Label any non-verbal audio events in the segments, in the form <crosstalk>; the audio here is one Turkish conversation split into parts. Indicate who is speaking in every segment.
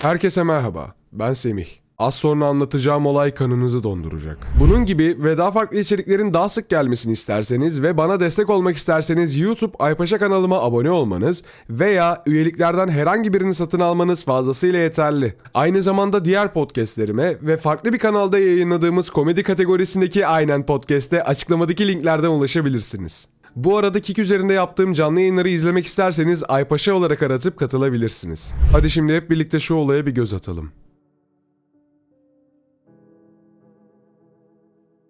Speaker 1: Herkese merhaba, ben Semih. Az sonra anlatacağım olay kanınızı donduracak. Bunun gibi ve daha farklı içeriklerin daha sık gelmesini isterseniz ve bana destek olmak isterseniz YouTube Aypaşa kanalıma abone olmanız veya üyeliklerden herhangi birini satın almanız fazlasıyla yeterli. Aynı zamanda diğer podcastlerime ve farklı bir kanalda yayınladığımız komedi kategorisindeki Aynen Podcast'te açıklamadaki linklerden ulaşabilirsiniz. Bu arada Kik üzerinde yaptığım canlı yayınları izlemek isterseniz Aypaşa olarak aratıp katılabilirsiniz. Hadi şimdi hep birlikte şu olaya bir göz atalım.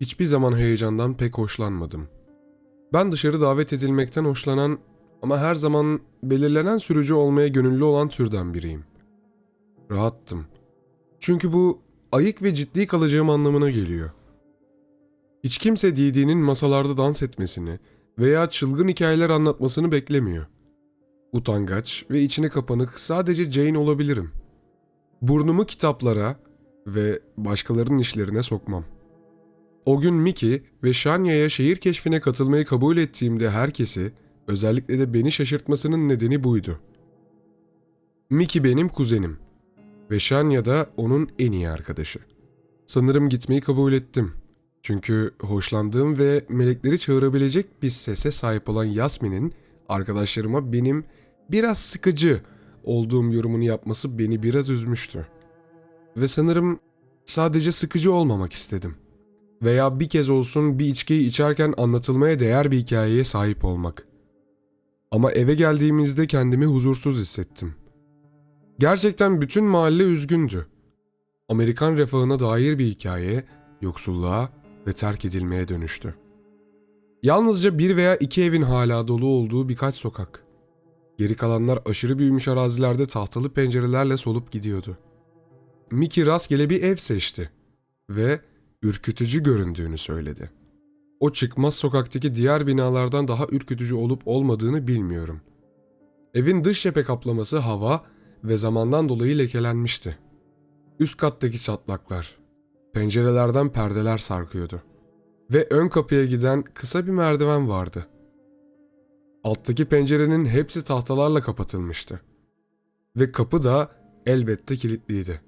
Speaker 1: Hiçbir zaman heyecandan pek hoşlanmadım. Ben dışarı davet edilmekten hoşlanan ama her zaman belirlenen sürücü olmaya gönüllü olan türden biriyim. Rahattım. Çünkü bu ayık ve ciddi kalacağım anlamına geliyor. Hiç kimse Didi'nin masalarda dans etmesini veya çılgın hikayeler anlatmasını beklemiyor. Utangaç ve içine kapanık sadece Jane olabilirim. Burnumu kitaplara ve başkalarının işlerine sokmam. O gün Mickey ve Shanya'ya şehir keşfine katılmayı kabul ettiğimde herkesi, özellikle de beni şaşırtmasının nedeni buydu. Mickey benim kuzenim ve Shanya da onun en iyi arkadaşı. Sanırım gitmeyi kabul ettim. Çünkü hoşlandığım ve melekleri çağırabilecek bir sese sahip olan Yasmin'in arkadaşlarıma benim biraz sıkıcı olduğum yorumunu yapması beni biraz üzmüştü. Ve sanırım sadece sıkıcı olmamak istedim. Veya bir kez olsun bir içkiyi içerken anlatılmaya değer bir hikayeye sahip olmak. Ama eve geldiğimizde kendimi huzursuz hissettim. Gerçekten bütün mahalle üzgündü. Amerikan refahına dair bir hikaye, yoksulluğa ve terk edilmeye dönüştü. Yalnızca bir veya iki evin hala dolu olduğu birkaç sokak. Geri kalanlar aşırı büyümüş arazilerde tahtalı pencerelerle solup gidiyordu. Mickey rastgele bir ev seçti ve ürkütücü göründüğünü söyledi. O çıkmaz sokaktaki diğer binalardan daha ürkütücü olup olmadığını bilmiyorum. Evin dış cephe kaplaması hava ve zamandan dolayı lekelenmişti. Üst kattaki çatlaklar, pencerelerden perdeler sarkıyordu. Ve ön kapıya giden kısa bir merdiven vardı. Alttaki pencerenin hepsi tahtalarla kapatılmıştı. Ve kapı da elbette kilitliydi.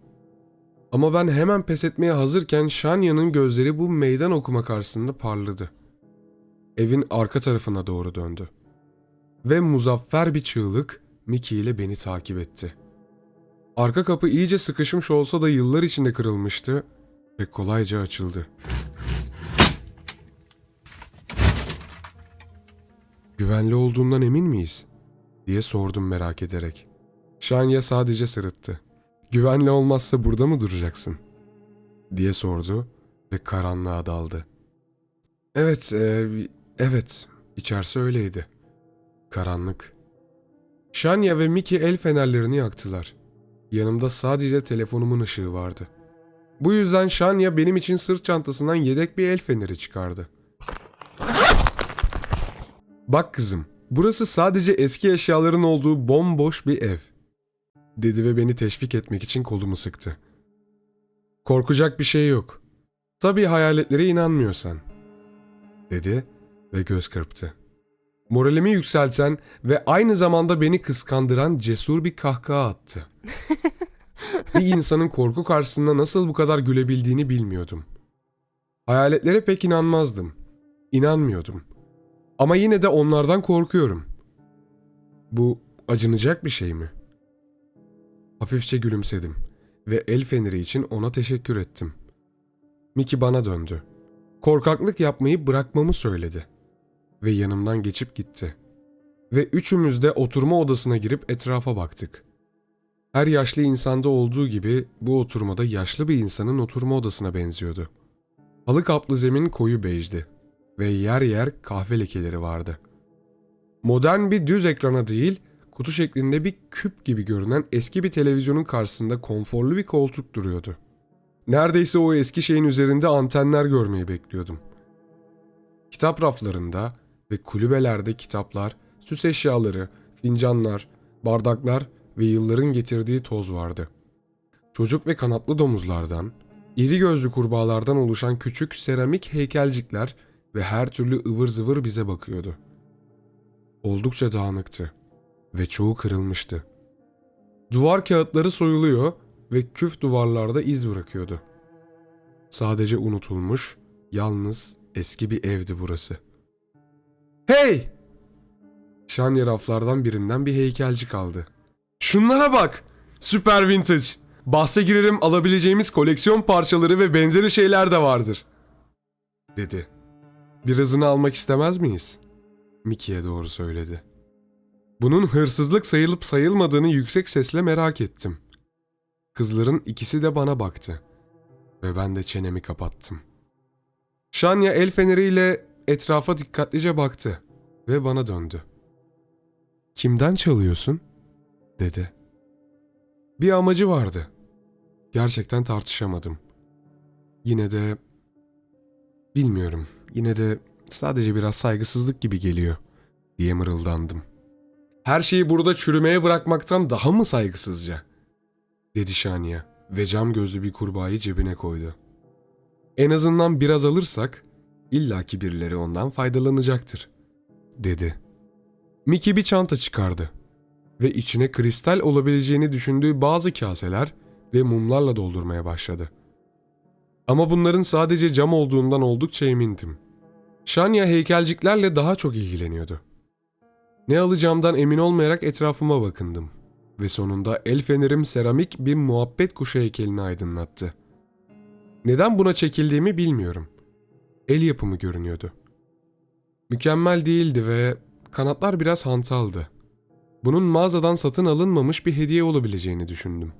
Speaker 1: Ama ben hemen pes etmeye hazırken Shanya'nın gözleri bu meydan okuma karşısında parladı. Evin arka tarafına doğru döndü. Ve muzaffer bir çığlık Mickey ile beni takip etti. Arka kapı iyice sıkışmış olsa da yıllar içinde kırılmıştı ve kolayca açıldı. Güvenli olduğundan emin miyiz? diye sordum merak ederek. Shanya sadece sırıttı. Güvenli olmazsa burada mı duracaksın? diye sordu ve karanlığa daldı. Evet, e, evet, içerisi öyleydi. Karanlık. Shanya ve Mickey el fenerlerini yaktılar. Yanımda sadece telefonumun ışığı vardı. Bu yüzden Shanya benim için sırt çantasından yedek bir el feneri çıkardı. Bak kızım, burası sadece eski eşyaların olduğu bomboş bir ev dedi ve beni teşvik etmek için kolumu sıktı. Korkacak bir şey yok. Tabii hayaletlere inanmıyorsan, dedi ve göz kırptı. Moralimi yükselten ve aynı zamanda beni kıskandıran cesur bir kahkaha attı. <laughs> bir insanın korku karşısında nasıl bu kadar gülebildiğini bilmiyordum. Hayaletlere pek inanmazdım. İnanmıyordum. Ama yine de onlardan korkuyorum. Bu acınacak bir şey mi?'' Hafifçe gülümsedim ve el feneri için ona teşekkür ettim. Mickey bana döndü. Korkaklık yapmayı bırakmamı söyledi. Ve yanımdan geçip gitti. Ve üçümüz de oturma odasına girip etrafa baktık. Her yaşlı insanda olduğu gibi bu oturmada yaşlı bir insanın oturma odasına benziyordu. Halı kaplı zemin koyu bejdi ve yer yer kahve lekeleri vardı. Modern bir düz ekrana değil, kutu şeklinde bir küp gibi görünen eski bir televizyonun karşısında konforlu bir koltuk duruyordu. Neredeyse o eski şeyin üzerinde antenler görmeyi bekliyordum. Kitap raflarında ve kulübelerde kitaplar, süs eşyaları, fincanlar, bardaklar ve yılların getirdiği toz vardı. Çocuk ve kanatlı domuzlardan, iri gözlü kurbağalardan oluşan küçük seramik heykelcikler ve her türlü ıvır zıvır bize bakıyordu. Oldukça dağınıktı ve çoğu kırılmıştı. Duvar kağıtları soyuluyor ve küf duvarlarda iz bırakıyordu. Sadece unutulmuş, yalnız eski bir evdi burası. Hey! Şanya raflardan birinden bir heykelci kaldı. Şunlara bak! Süper vintage! Bahse girerim alabileceğimiz koleksiyon parçaları ve benzeri şeyler de vardır. Dedi. Birazını almak istemez miyiz? Mickey'e doğru söyledi. Bunun hırsızlık sayılıp sayılmadığını yüksek sesle merak ettim. Kızların ikisi de bana baktı. Ve ben de çenemi kapattım. Şanya el feneriyle etrafa dikkatlice baktı ve bana döndü. Kimden çalıyorsun? dedi. Bir amacı vardı. Gerçekten tartışamadım. Yine de bilmiyorum. Yine de sadece biraz saygısızlık gibi geliyor diye mırıldandım. Her şeyi burada çürümeye bırakmaktan daha mı saygısızca? dedi Şaniye ve cam gözlü bir kurbağayı cebine koydu. En azından biraz alırsak illaki birileri ondan faydalanacaktır, dedi. Mickey bir çanta çıkardı ve içine kristal olabileceğini düşündüğü bazı kaseler ve mumlarla doldurmaya başladı. Ama bunların sadece cam olduğundan oldukça emindim. Shania heykelciklerle daha çok ilgileniyordu. Ne alacağımdan emin olmayarak etrafıma bakındım ve sonunda el fenerim seramik bir muhabbet kuşu heykelini aydınlattı. Neden buna çekildiğimi bilmiyorum. El yapımı görünüyordu. Mükemmel değildi ve kanatlar biraz hantaldı. Bunun mağazadan satın alınmamış bir hediye olabileceğini düşündüm.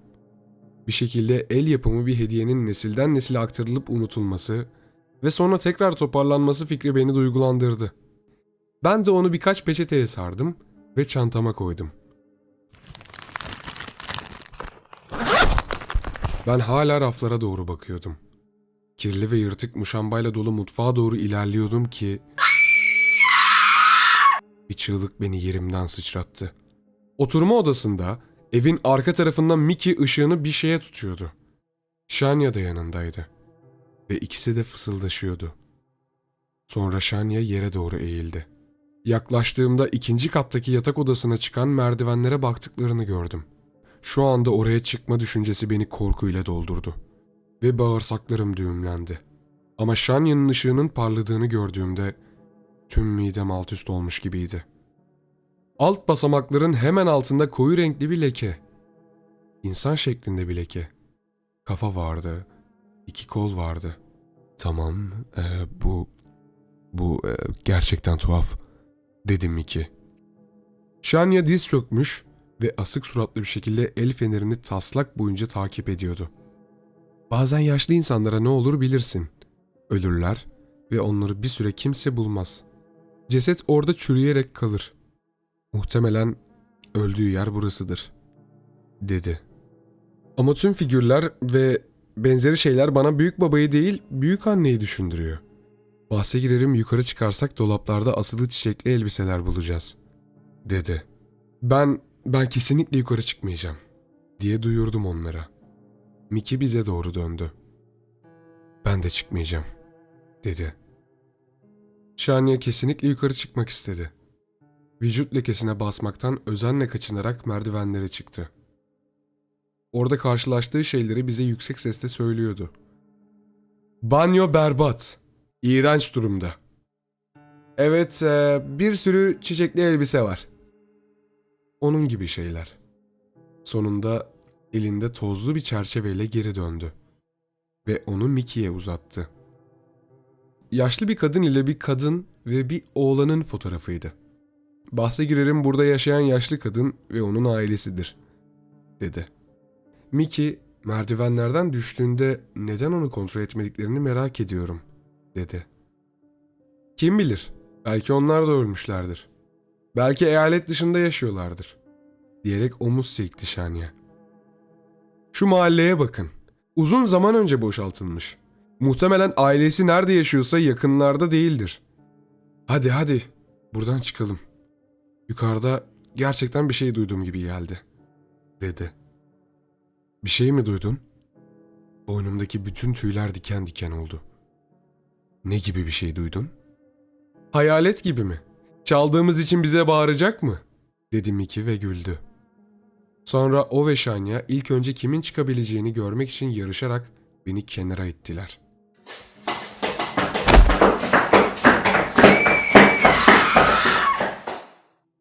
Speaker 1: Bir şekilde el yapımı bir hediyenin nesilden nesile aktarılıp unutulması ve sonra tekrar toparlanması fikri beni duygulandırdı. Ben de onu birkaç peçeteye sardım ve çantama koydum. Ben hala raflara doğru bakıyordum. Kirli ve yırtık muşambayla dolu mutfağa doğru ilerliyordum ki... Bir çığlık beni yerimden sıçrattı. Oturma odasında evin arka tarafından Mickey ışığını bir şeye tutuyordu. Shania da yanındaydı. Ve ikisi de fısıldaşıyordu. Sonra Shania yere doğru eğildi. Yaklaştığımda ikinci kattaki yatak odasına çıkan merdivenlere baktıklarını gördüm. Şu anda oraya çıkma düşüncesi beni korkuyla doldurdu. Ve bağırsaklarım düğümlendi. Ama Shania'nın ışığının parladığını gördüğümde tüm midem alt üst olmuş gibiydi. Alt basamakların hemen altında koyu renkli bir leke. İnsan şeklinde bir leke. Kafa vardı, iki kol vardı. Tamam, e, bu bu e, gerçekten tuhaf, dedim Mickey. Shania diz çökmüş ve asık suratlı bir şekilde el fenerini taslak boyunca takip ediyordu. Bazen yaşlı insanlara ne olur bilirsin. Ölürler ve onları bir süre kimse bulmaz. Ceset orada çürüyerek kalır. Muhtemelen öldüğü yer burasıdır, dedi. Ama tüm figürler ve benzeri şeyler bana büyük babayı değil, büyük anneyi düşündürüyor. Bahse girerim yukarı çıkarsak dolaplarda asılı çiçekli elbiseler bulacağız, dedi. Ben, ben kesinlikle yukarı çıkmayacağım, diye duyurdum onlara. Mickey bize doğru döndü. Ben de çıkmayacağım, dedi. Şaniye kesinlikle yukarı çıkmak istedi. Vücut lekesine basmaktan özenle kaçınarak merdivenlere çıktı. Orada karşılaştığı şeyleri bize yüksek sesle söylüyordu. Banyo berbat. İğrenç durumda. Evet, e, bir sürü çiçekli elbise var. Onun gibi şeyler. Sonunda elinde tozlu bir çerçeveyle geri döndü. Ve onu Mickey'e uzattı. Yaşlı bir kadın ile bir kadın ve bir oğlanın fotoğrafıydı. Bahse girerim burada yaşayan yaşlı kadın ve onun ailesidir, dedi. Mickey merdivenlerden düştüğünde neden onu kontrol etmediklerini merak ediyorum, dedi. Kim bilir, belki onlar da ölmüşlerdir. Belki eyalet dışında yaşıyorlardır, diyerek omuz silkti Şanya. Şu mahalleye bakın. Uzun zaman önce boşaltılmış. Muhtemelen ailesi nerede yaşıyorsa yakınlarda değildir. Hadi hadi, buradan çıkalım.'' Yukarıda gerçekten bir şey duyduğum gibi geldi, dedi. Bir şey mi duydun? Boynumdaki bütün tüyler diken diken oldu. Ne gibi bir şey duydun? Hayalet gibi mi? Çaldığımız için bize bağıracak mı? dedi Mickey ve güldü. Sonra o ve Şanya ilk önce kimin çıkabileceğini görmek için yarışarak beni kenara ittiler.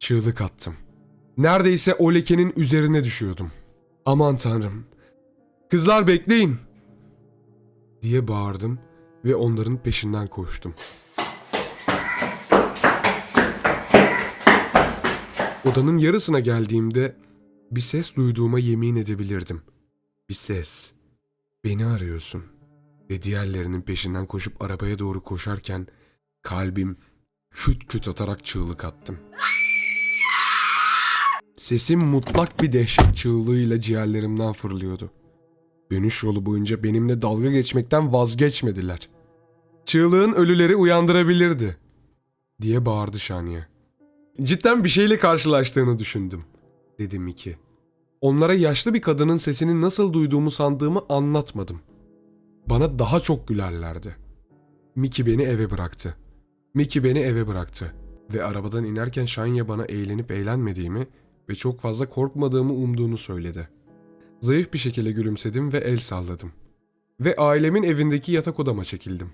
Speaker 1: Çığlık attım. Neredeyse o lekenin üzerine düşüyordum. Aman tanrım. Kızlar bekleyin. Diye bağırdım ve onların peşinden koştum. Odanın yarısına geldiğimde bir ses duyduğuma yemin edebilirdim. Bir ses. Beni arıyorsun. Ve diğerlerinin peşinden koşup arabaya doğru koşarken kalbim küt küt atarak çığlık attım. Sesim mutlak bir dehşet çığlığıyla ciğerlerimden fırlıyordu. Dönüş yolu boyunca benimle dalga geçmekten vazgeçmediler. Çığlığın ölüleri uyandırabilirdi. Diye bağırdı Şaniye. Cidden bir şeyle karşılaştığını düşündüm, dedi Miki. Onlara yaşlı bir kadının sesini nasıl duyduğumu sandığımı anlatmadım. Bana daha çok gülerlerdi. Miki beni eve bıraktı. Miki beni eve bıraktı ve arabadan inerken Shanya bana eğlenip eğlenmediğimi ve çok fazla korkmadığımı umduğunu söyledi. Zayıf bir şekilde gülümsedim ve el salladım. Ve ailemin evindeki yatak odama çekildim.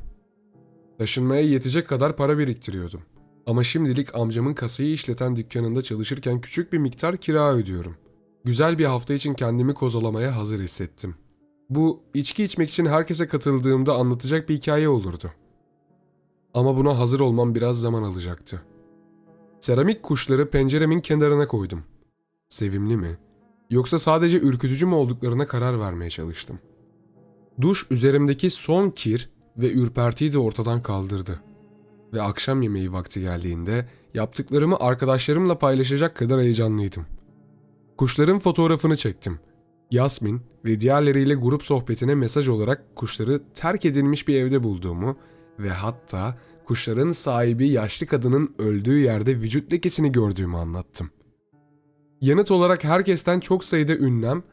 Speaker 1: Taşınmaya yetecek kadar para biriktiriyordum. Ama şimdilik amcamın kasayı işleten dükkanında çalışırken küçük bir miktar kira ödüyorum. Güzel bir hafta için kendimi kozalamaya hazır hissettim. Bu içki içmek için herkese katıldığımda anlatacak bir hikaye olurdu. Ama buna hazır olmam biraz zaman alacaktı. Seramik kuşları penceremin kenarına koydum. Sevimli mi? Yoksa sadece ürkütücü mü olduklarına karar vermeye çalıştım. Duş üzerimdeki son kir ve ürpertiyi de ortadan kaldırdı. Ve akşam yemeği vakti geldiğinde yaptıklarımı arkadaşlarımla paylaşacak kadar heyecanlıydım. Kuşların fotoğrafını çektim. Yasmin ve diğerleriyle grup sohbetine mesaj olarak kuşları terk edilmiş bir evde bulduğumu ve hatta kuşların sahibi yaşlı kadının öldüğü yerde vücut lekesini gördüğümü anlattım. Yanıt olarak herkesten çok sayıda ünlem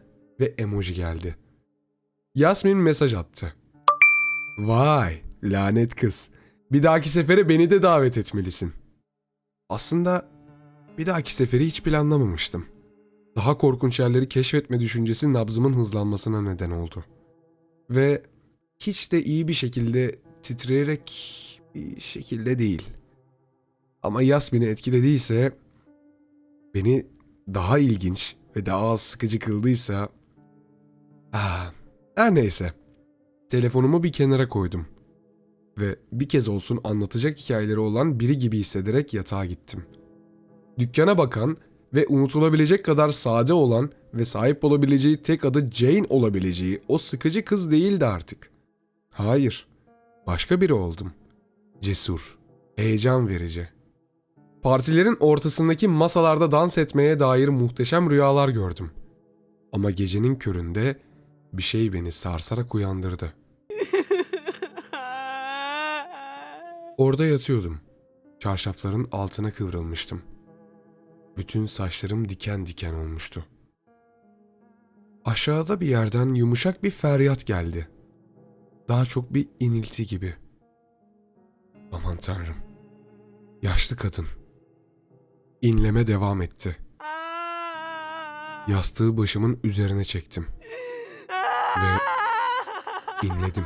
Speaker 1: ve emoji geldi. Yasmin mesaj attı. Vay, lanet kız. Bir dahaki sefere beni de davet etmelisin. Aslında bir dahaki seferi hiç planlamamıştım. Daha korkunç yerleri keşfetme düşüncesi nabzımın hızlanmasına neden oldu. Ve hiç de iyi bir şekilde titreyerek bir şekilde değil. Ama Yasmin'i etkilediyse, beni daha ilginç ve daha az sıkıcı kıldıysa... Ah, her neyse. Telefonumu bir kenara koydum. Ve bir kez olsun anlatacak hikayeleri olan biri gibi hissederek yatağa gittim. Dükkana bakan ve unutulabilecek kadar sade olan ve sahip olabileceği tek adı Jane olabileceği o sıkıcı kız değildi artık. Hayır, başka biri oldum. Cesur, heyecan verici. Partilerin ortasındaki masalarda dans etmeye dair muhteşem rüyalar gördüm. Ama gecenin köründe bir şey beni sarsarak uyandırdı. Orada yatıyordum. Çarşafların altına kıvrılmıştım. Bütün saçlarım diken diken olmuştu. Aşağıda bir yerden yumuşak bir feryat geldi. Daha çok bir inilti gibi. Aman tanrım. Yaşlı kadın. İnleme devam etti. Yastığı başımın üzerine çektim. Ve inledim.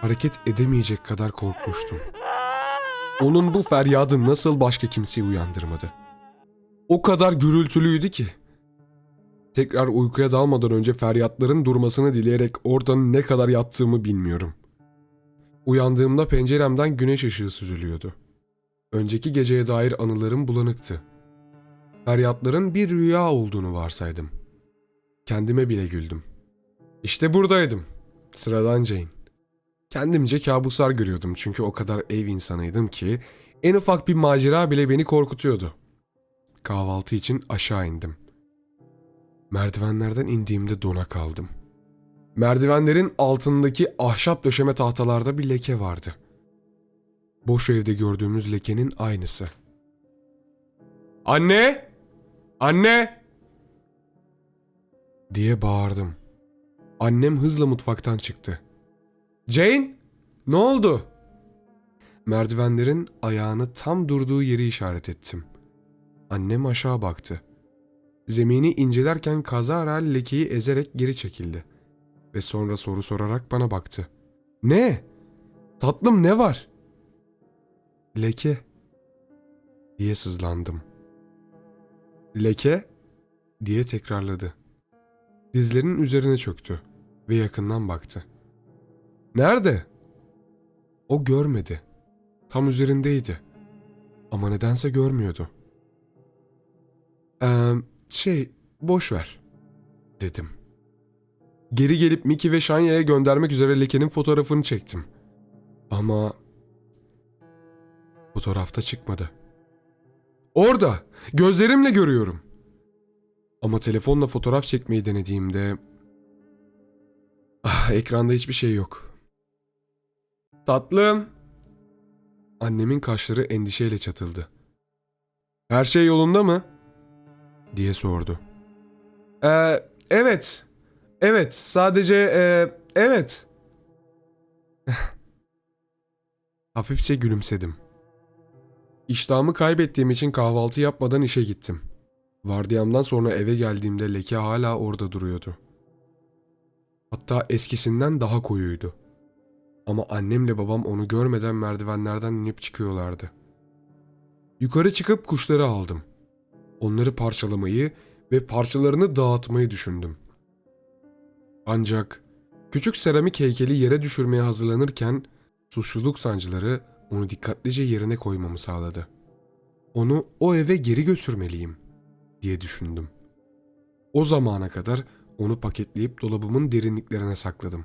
Speaker 1: Hareket edemeyecek kadar korkmuştum. Onun bu feryadı nasıl başka kimseyi uyandırmadı? O kadar gürültülüydü ki. Tekrar uykuya dalmadan önce feryatların durmasını dileyerek orada ne kadar yattığımı bilmiyorum. Uyandığımda penceremden güneş ışığı süzülüyordu. Önceki geceye dair anılarım bulanıktı. Feryatların bir rüya olduğunu varsaydım. Kendime bile güldüm. İşte buradaydım. Sıradan Jane. Kendimce kabuslar görüyordum çünkü o kadar ev insanıydım ki en ufak bir macera bile beni korkutuyordu. Kahvaltı için aşağı indim. Merdivenlerden indiğimde dona kaldım. Merdivenlerin altındaki ahşap döşeme tahtalarda bir leke vardı. Boş evde gördüğümüz lekenin aynısı. Anne! Anne! diye bağırdım. Annem hızla mutfaktan çıktı. Jane, ne oldu? Merdivenlerin ayağını tam durduğu yeri işaret ettim. Annem aşağı baktı. zemini incelerken kazara lekeyi ezerek geri çekildi. Ve sonra soru sorarak bana baktı. Ne? Tatlım ne var? Leke. Diye sızlandım. Leke? Diye tekrarladı. Dizlerinin üzerine çöktü ve yakından baktı. Nerede? O görmedi. Tam üzerindeydi. Ama nedense görmüyordu. Eee şey boş ver dedim. Geri gelip Mickey ve Shanya'ya göndermek üzere lekenin fotoğrafını çektim. Ama fotoğrafta çıkmadı. Orada gözlerimle görüyorum. Ama telefonla fotoğraf çekmeyi denediğimde ah, ekranda hiçbir şey yok. Tatlım. Annemin kaşları endişeyle çatıldı. Her şey yolunda mı? diye sordu. Ee, evet. Evet, sadece ee, evet. <laughs> Hafifçe gülümsedim. İştahımı kaybettiğim için kahvaltı yapmadan işe gittim. Vardiyamdan sonra eve geldiğimde leke hala orada duruyordu. Hatta eskisinden daha koyuydu. Ama annemle babam onu görmeden merdivenlerden inip çıkıyorlardı. Yukarı çıkıp kuşları aldım. Onları parçalamayı ve parçalarını dağıtmayı düşündüm. Ancak küçük seramik heykeli yere düşürmeye hazırlanırken suçluluk sancıları onu dikkatlice yerine koymamı sağladı. Onu o eve geri götürmeliyim diye düşündüm. O zamana kadar onu paketleyip dolabımın derinliklerine sakladım.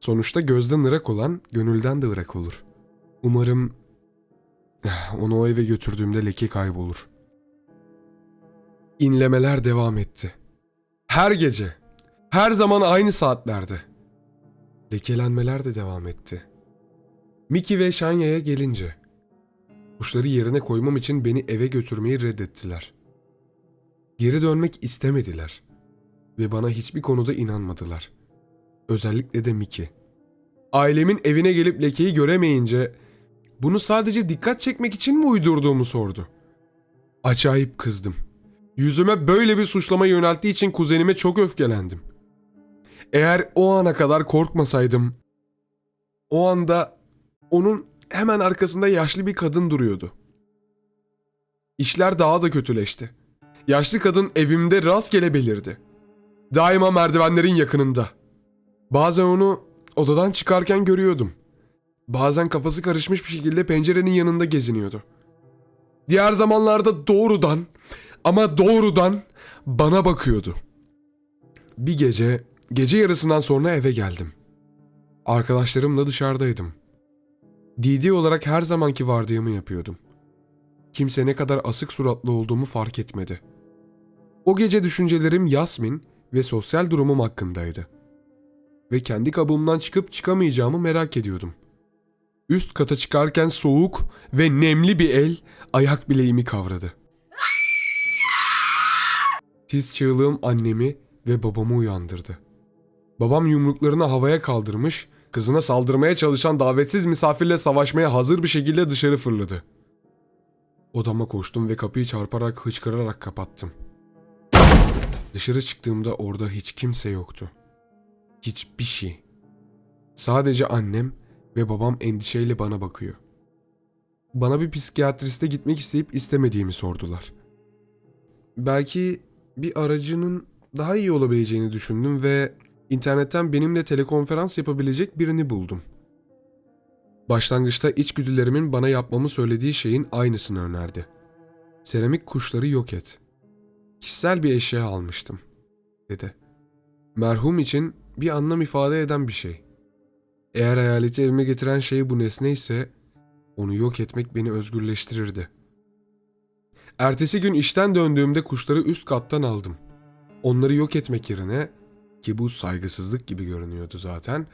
Speaker 1: Sonuçta gözden ırak olan gönülden de ırak olur. Umarım eh, onu o eve götürdüğümde leke kaybolur. İnlemeler devam etti. Her gece, her zaman aynı saatlerde. Lekelenmeler de devam etti. Mickey ve Shanya'ya gelince, kuşları yerine koymam için beni eve götürmeyi reddettiler. Geri dönmek istemediler ve bana hiçbir konuda inanmadılar. Özellikle de Mickey. Ailemin evine gelip lekeyi göremeyince bunu sadece dikkat çekmek için mi uydurduğumu sordu. Acayip kızdım. Yüzüme böyle bir suçlama yönelttiği için kuzenime çok öfkelendim. Eğer o ana kadar korkmasaydım, o anda onun hemen arkasında yaşlı bir kadın duruyordu. İşler daha da kötüleşti. Yaşlı kadın evimde rastgele belirdi. Daima merdivenlerin yakınında. Bazen onu odadan çıkarken görüyordum. Bazen kafası karışmış bir şekilde pencerenin yanında geziniyordu. Diğer zamanlarda doğrudan ama doğrudan bana bakıyordu. Bir gece, gece yarısından sonra eve geldim. Arkadaşlarımla dışarıdaydım. Didi olarak her zamanki vardiyamı yapıyordum. Kimse ne kadar asık suratlı olduğumu fark etmedi. O gece düşüncelerim Yasmin ve sosyal durumum hakkındaydı. Ve kendi kabuğumdan çıkıp çıkamayacağımı merak ediyordum. Üst kata çıkarken soğuk ve nemli bir el ayak bileğimi kavradı. Tiz çığlığım annemi ve babamı uyandırdı. Babam yumruklarını havaya kaldırmış, kızına saldırmaya çalışan davetsiz misafirle savaşmaya hazır bir şekilde dışarı fırladı. Odama koştum ve kapıyı çarparak hıçkırarak kapattım. Dışarı çıktığımda orada hiç kimse yoktu. Hiçbir şey. Sadece annem ve babam endişeyle bana bakıyor. Bana bir psikiyatriste gitmek isteyip istemediğimi sordular. Belki bir aracının daha iyi olabileceğini düşündüm ve internetten benimle telekonferans yapabilecek birini buldum. Başlangıçta içgüdülerimin bana yapmamı söylediği şeyin aynısını önerdi. Seramik kuşları yok et. Kişisel bir eşya almıştım, dedi. Merhum için bir anlam ifade eden bir şey. Eğer hayaleti evime getiren şey bu nesne ise onu yok etmek beni özgürleştirirdi. Ertesi gün işten döndüğümde kuşları üst kattan aldım. Onları yok etmek yerine ki bu saygısızlık gibi görünüyordu zaten.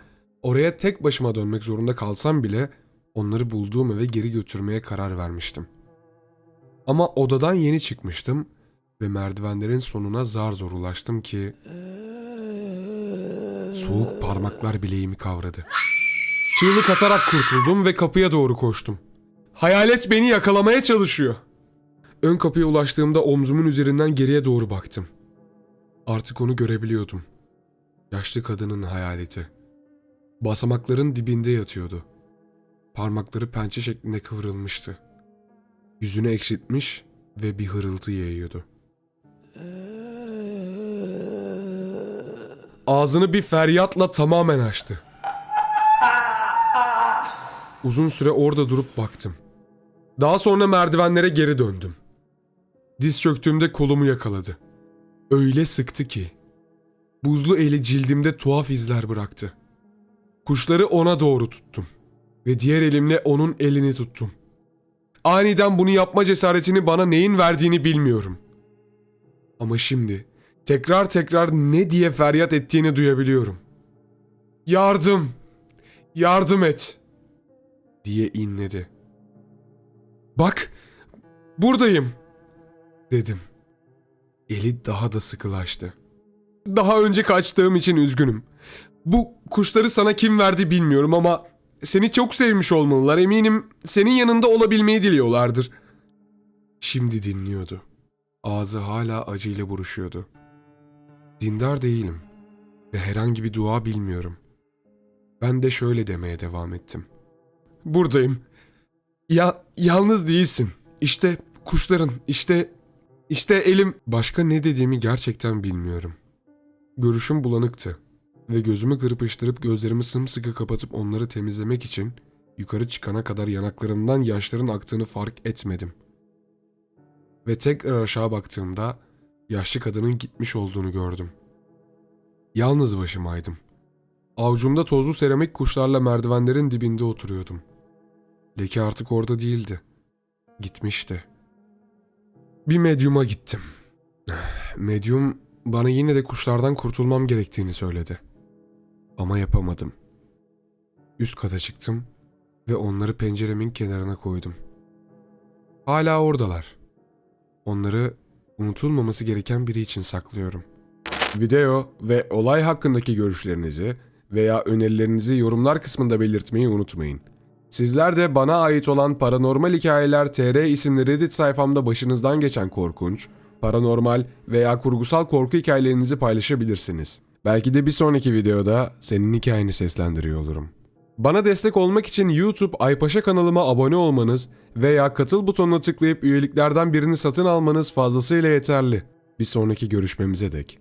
Speaker 1: Oraya tek başıma dönmek zorunda kalsam bile onları bulduğum eve geri götürmeye karar vermiştim. Ama odadan yeni çıkmıştım ve merdivenlerin sonuna zar zor ulaştım ki soğuk parmaklar bileğimi kavradı. Çığlık atarak kurtuldum ve kapıya doğru koştum. Hayalet beni yakalamaya çalışıyor. ön kapıya ulaştığımda omzumun üzerinden geriye doğru baktım. Artık onu görebiliyordum. Yaşlı kadının hayaleti. Basamakların dibinde yatıyordu. Parmakları pençe şeklinde kıvrılmıştı. Yüzünü ekşitmiş ve bir hırıltı yayıyordu. Ağzını bir feryatla tamamen açtı. Uzun süre orada durup baktım. Daha sonra merdivenlere geri döndüm. Diz çöktüğümde kolumu yakaladı. Öyle sıktı ki. Buzlu eli cildimde tuhaf izler bıraktı. Kuşları ona doğru tuttum. Ve diğer elimle onun elini tuttum. Aniden bunu yapma cesaretini bana neyin verdiğini bilmiyorum. Ama şimdi tekrar tekrar ne diye feryat ettiğini duyabiliyorum. Yardım! Yardım et! diye inledi. Bak, buradayım, dedim. Eli daha da sıkılaştı. Daha önce kaçtığım için üzgünüm. Bu kuşları sana kim verdi bilmiyorum ama seni çok sevmiş olmalılar. Eminim senin yanında olabilmeyi diliyorlardır. Şimdi dinliyordu. Ağzı hala acıyla buruşuyordu. Dindar değilim ve herhangi bir dua bilmiyorum. Ben de şöyle demeye devam ettim. Buradayım. Ya yalnız değilsin. İşte kuşların, işte işte elim. Başka ne dediğimi gerçekten bilmiyorum. Görüşüm bulanıktı ve gözümü kırpıştırıp gözlerimi sımsıkı kapatıp onları temizlemek için yukarı çıkana kadar yanaklarımdan yaşların aktığını fark etmedim. Ve tekrar aşağı baktığımda yaşlı kadının gitmiş olduğunu gördüm. Yalnız başımaydım. Avucumda tozlu seramik kuşlarla merdivenlerin dibinde oturuyordum. Leke artık orada değildi. Gitmişti. Bir medyuma gittim. <sighs> Medyum bana yine de kuşlardan kurtulmam gerektiğini söyledi. Ama yapamadım. Üst kata çıktım ve onları penceremin kenarına koydum. Hala oradalar. Onları unutulmaması gereken biri için saklıyorum. Video ve olay hakkındaki görüşlerinizi veya önerilerinizi yorumlar kısmında belirtmeyi unutmayın. Sizler de bana ait olan Paranormal Hikayeler TR isimli Reddit sayfamda başınızdan geçen korkunç, paranormal veya kurgusal korku hikayelerinizi paylaşabilirsiniz. Belki de bir sonraki videoda senin hikayeni seslendiriyor olurum. Bana destek olmak için YouTube Aypaşa kanalıma abone olmanız veya katıl butonuna tıklayıp üyeliklerden birini satın almanız fazlasıyla yeterli. Bir sonraki görüşmemize dek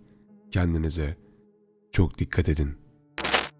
Speaker 1: kendinize çok dikkat edin.